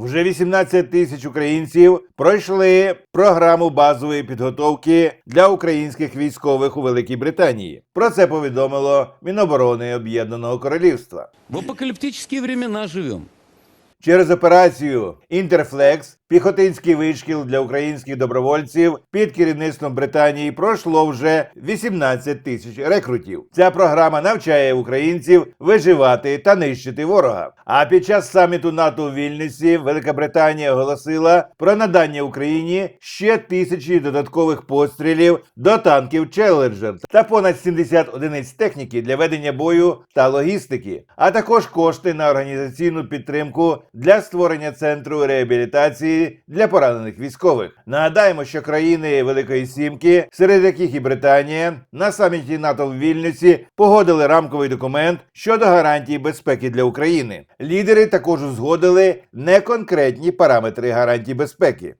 Вже 18 тисяч українців пройшли програму базової підготовки для українських військових у Великій Британії. Про це повідомило Міноборони Об'єднаного Королівства. В апокаліптичні времена живемо. Через операцію Інтерфлекс піхотинський вишкіл для українських добровольців під керівництвом Британії пройшло вже 18 тисяч рекрутів. Ця програма навчає українців виживати та нищити ворога. А під час саміту НАТО у Вільнюсі Велика Британія оголосила про надання Україні ще тисячі додаткових пострілів до танків Челленджер та понад 70 одиниць техніки для ведення бою та логістики, а також кошти на організаційну підтримку для створення центру реабілітації для поранених військових. Нагадаємо, що країни Великої Сімки, серед яких і Британія, на саміті НАТО в Вільнюсі погодили рамковий документ щодо гарантій безпеки для України. Лідери також узгодили неконкретні параметри гарантій безпеки.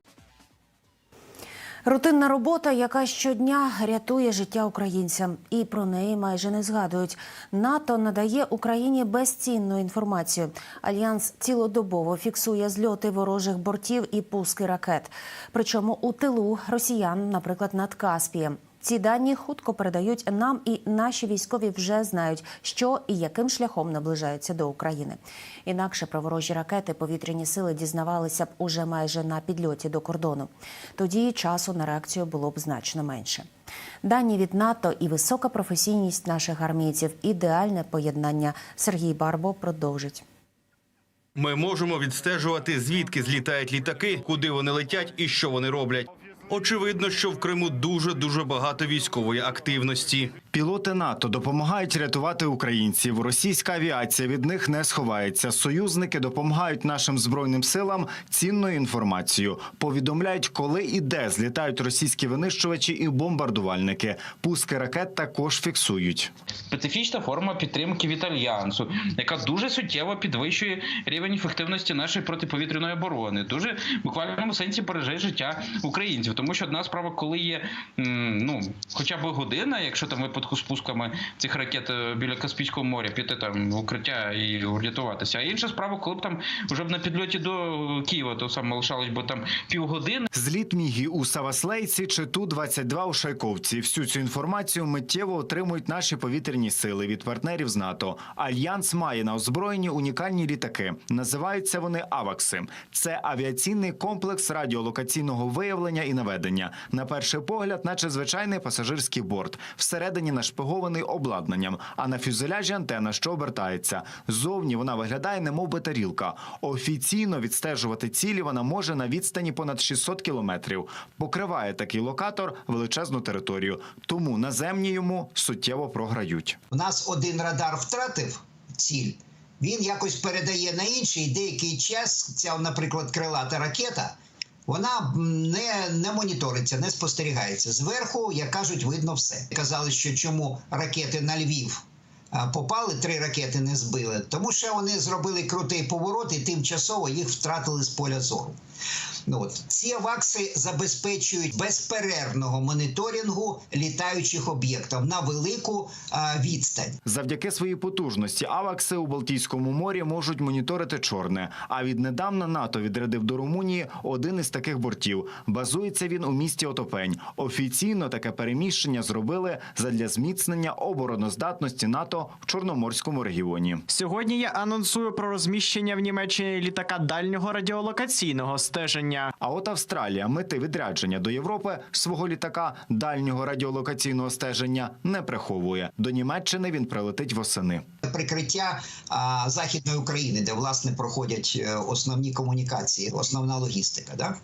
Рутинна робота, яка щодня рятує життя українцям, і про неї майже не згадують. НАТО надає Україні безцінну інформацію. Альянс цілодобово фіксує зльоти ворожих бортів і пуски ракет. Причому у тилу росіян, наприклад, над Каспієм. Ці дані хутко передають нам, і наші військові вже знають, що і яким шляхом наближаються до України. Інакше про ворожі ракети повітряні сили дізнавалися б уже майже на підльоті до кордону. Тоді часу на реакцію було б значно менше. Дані від НАТО і висока професійність наших армійців ідеальне поєднання. Сергій Барбо продовжить. Ми можемо відстежувати, звідки злітають літаки, куди вони летять і що вони роблять. Очевидно, що в Криму дуже дуже багато військової активності. Пілоти НАТО допомагають рятувати українців. Російська авіація від них не сховається. Союзники допомагають нашим збройним силам цінною інформацією. Повідомляють, коли і де злітають російські винищувачі і бомбардувальники. Пуски ракет також фіксують. специфічна форма підтримки від альянсу, яка дуже суттєво підвищує рівень ефективності нашої протиповітряної оборони. Дуже в буквальному сенсі береже життя українців. Тому що одна справа, коли є ну хоча б година, якщо там випадку з пусками цих ракет е, біля Каспійського моря піти там в укриття і врятуватися. А інша справа, коли б там вже б на підльоті до Києва, то саме лишалось би там півгодини. Зліт мігі у Саваслейці чи ту 22 у Шайковці. Всю цю інформацію миттєво отримують наші повітряні сили від партнерів з НАТО. Альянс має на озброєнні унікальні літаки. Називаються вони Авакси. Це авіаційний комплекс радіолокаційного виявлення і наведення. На перший погляд, наче звичайний пасажирський борт. Всередині нашпигований обладнанням, а на фюзеляжі антена, що обертається. Зовні вона виглядає, немов би тарілка. Офіційно відстежувати цілі вона може на відстані понад 600 кілометрів. Покриває такий локатор величезну територію. Тому наземні йому суттєво програють. У нас один радар втратив ціль, він якось передає на інший, деякий час ця, наприклад, крилата ракета. Вона не, не моніториться, не спостерігається. Зверху, як кажуть, видно все. Казали, що чому ракети на Львів попали, три ракети не збили, тому що вони зробили крутий поворот і тимчасово їх втратили з поля зору. Ну, от. Ці авакси забезпечують безперервного моніторингу літаючих об'єктів на велику а, відстань. Завдяки своїй потужності авакси у Балтійському морі можуть моніторити чорне. А віднедавна НАТО відрядив до Румунії один із таких бортів. Базується він у місті Отопень. Офіційно таке переміщення зробили задля зміцнення обороноздатності НАТО в Чорноморському регіоні. Сьогодні я анонсую про розміщення в Німеччині літака дальнього радіолокаційного стеження. А от Австралія мети відрядження до Європи свого літака дальнього радіолокаційного стеження не приховує. До Німеччини він прилетить восени. Прикриття а, західної України, де власне проходять е, основні комунікації, основна логістика. Да?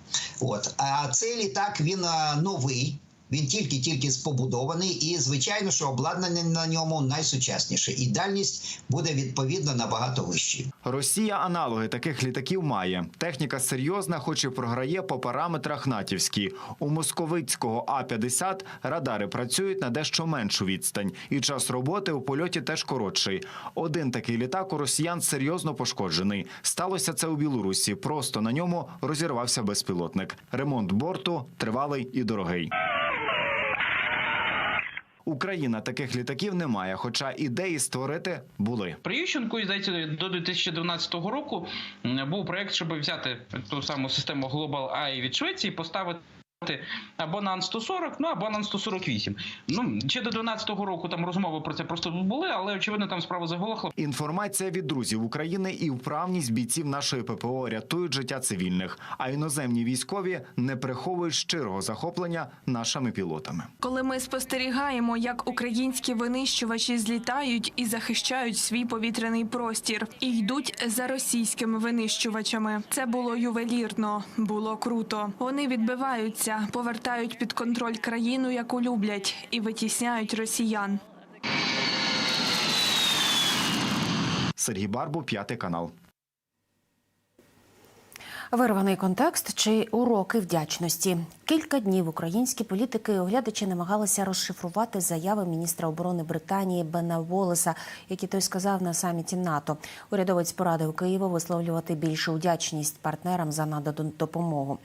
От а цей літак він а, новий. Він тільки-тільки побудований, і звичайно, що обладнання на ньому найсучасніше, і дальність буде відповідно набагато вищою. Росія аналоги таких літаків має. Техніка серйозна, хоч і програє по параметрах натівській. У московицького А-50 радари працюють на дещо меншу відстань, і час роботи у польоті теж коротший. Один такий літак у росіян серйозно пошкоджений. Сталося це у Білорусі. Просто на ньому розірвався безпілотник. Ремонт борту тривалий і дорогий. Україна таких літаків не має, хоча ідеї створити були. При Ющенку, здається, до 2012 року був проект, щоб взяти ту саму систему Global Eye від Швеції, поставити. Або на Ан-140, ну або на Ан-148. Ну ще до 12-го року там розмови про це просто були, але очевидно там справа заглохла. Інформація від друзів України і вправність бійців нашої ППО рятують життя цивільних, а іноземні військові не приховують щирого захоплення нашими пілотами. Коли ми спостерігаємо, як українські винищувачі злітають і захищають свій повітряний простір, і йдуть за російськими винищувачами. Це було ювелірно, було круто. Вони відбиваються, повертають під контроль країну, яку люблять, і витісняють росіян. Сергій Барбу, п'ятий канал. Вирваний контекст чи уроки вдячності. Кілька днів українські політики і оглядачі намагалися розшифрувати заяви міністра оборони Британії Бена Волеса, які той сказав на саміті НАТО. Урядовець порадив Києву висловлювати більшу вдячність партнерам за надану допомогу.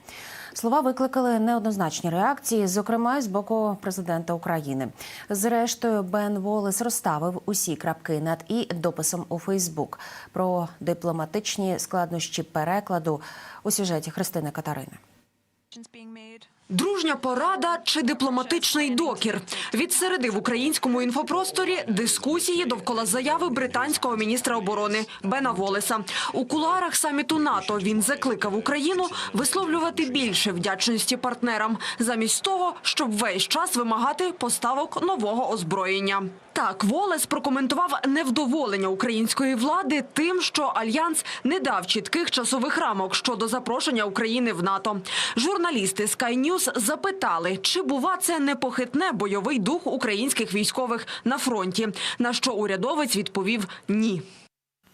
Слова викликали неоднозначні реакції, зокрема з боку президента України. Зрештою, Бен Волес розставив усі крапки над і дописом у Фейсбук про дипломатичні складнощі перекладу у сюжеті Христини Катарини. Дружня порада чи дипломатичний докір від середи в українському інфопросторі дискусії довкола заяви британського міністра оборони Бена Волеса у кулуарах саміту НАТО. Він закликав Україну висловлювати більше вдячності партнерам, замість того, щоб весь час вимагати поставок нового озброєння. Так, Волес прокоментував невдоволення української влади тим, що альянс не дав чітких часових рамок щодо запрошення України в НАТО. Журналісти Sky News запитали, чи бува це непохитне бойовий дух українських військових на фронті. На що урядовець відповів ні.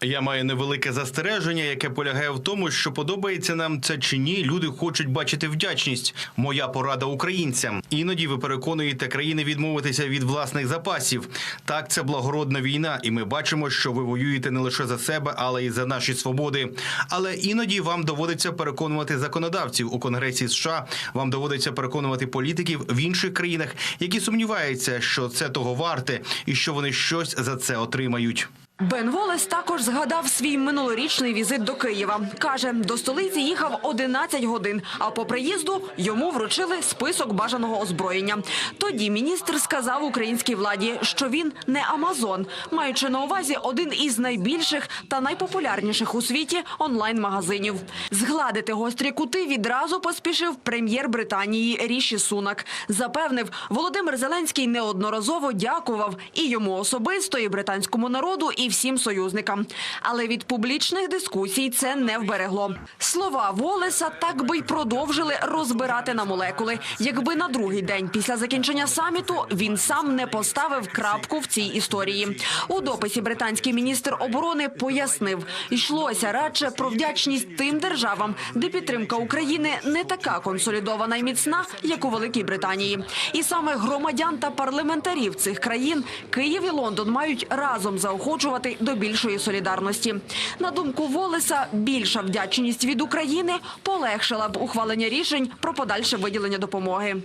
Я маю невелике застереження, яке полягає в тому, що подобається нам це чи ні. Люди хочуть бачити вдячність. Моя порада українцям. Іноді ви переконуєте країни відмовитися від власних запасів. Так, це благородна війна, і ми бачимо, що ви воюєте не лише за себе, але й за наші свободи. Але іноді вам доводиться переконувати законодавців у Конгресі США. Вам доводиться переконувати політиків в інших країнах, які сумніваються, що це того варте, і що вони щось за це отримають. Бен Волес також згадав свій минулорічний візит до Києва. Каже, до столиці їхав 11 годин, а по приїзду йому вручили список бажаного озброєння. Тоді міністр сказав українській владі, що він не Амазон, маючи на увазі один із найбільших та найпопулярніших у світі онлайн-магазинів. Згладити гострі кути відразу поспішив прем'єр Британії Ріші Сунак. Запевнив, Володимир Зеленський неодноразово дякував і йому особисто, і британському народу, і всім союзникам. Але від публічних дискусій це не вберегло. Слова Волеса так би й продовжили розбирати на молекули, якби на другий день після закінчення саміту він сам не поставив крапку в цій історії. У дописі британський міністр оборони пояснив, йшлося радше про вдячність тим державам, де підтримка України не така консолідована і міцна, як у Великій Британії. І саме громадян та парламентарів цих країн Київ і Лондон мають разом заохочувати до більшої солідарності. На думку Волеса, більша вдячність від України полегшила б ухвалення рішень про подальше виділення допомоги.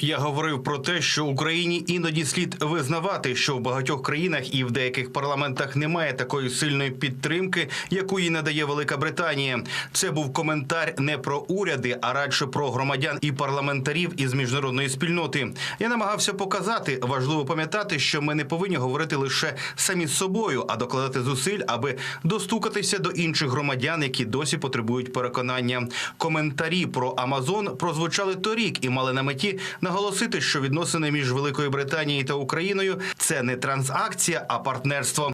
Я говорив про те, що Україні іноді слід визнавати, що в багатьох країнах і в деяких парламентах немає такої сильної підтримки, яку їй надає Велика Британія. Це був коментар не про уряди, а радше про громадян і парламентарів із міжнародної спільноти. Я намагався показати, важливо пам'ятати, що ми не повинні говорити лише самі з собою, а докладати зусиль, аби достукатися до інших громадян, які досі потребують переконання. Коментарі про Амазон прозвучали торік і мали на меті наголосити, що відносини між Великою Британією та Україною це не трансакція, а партнерство.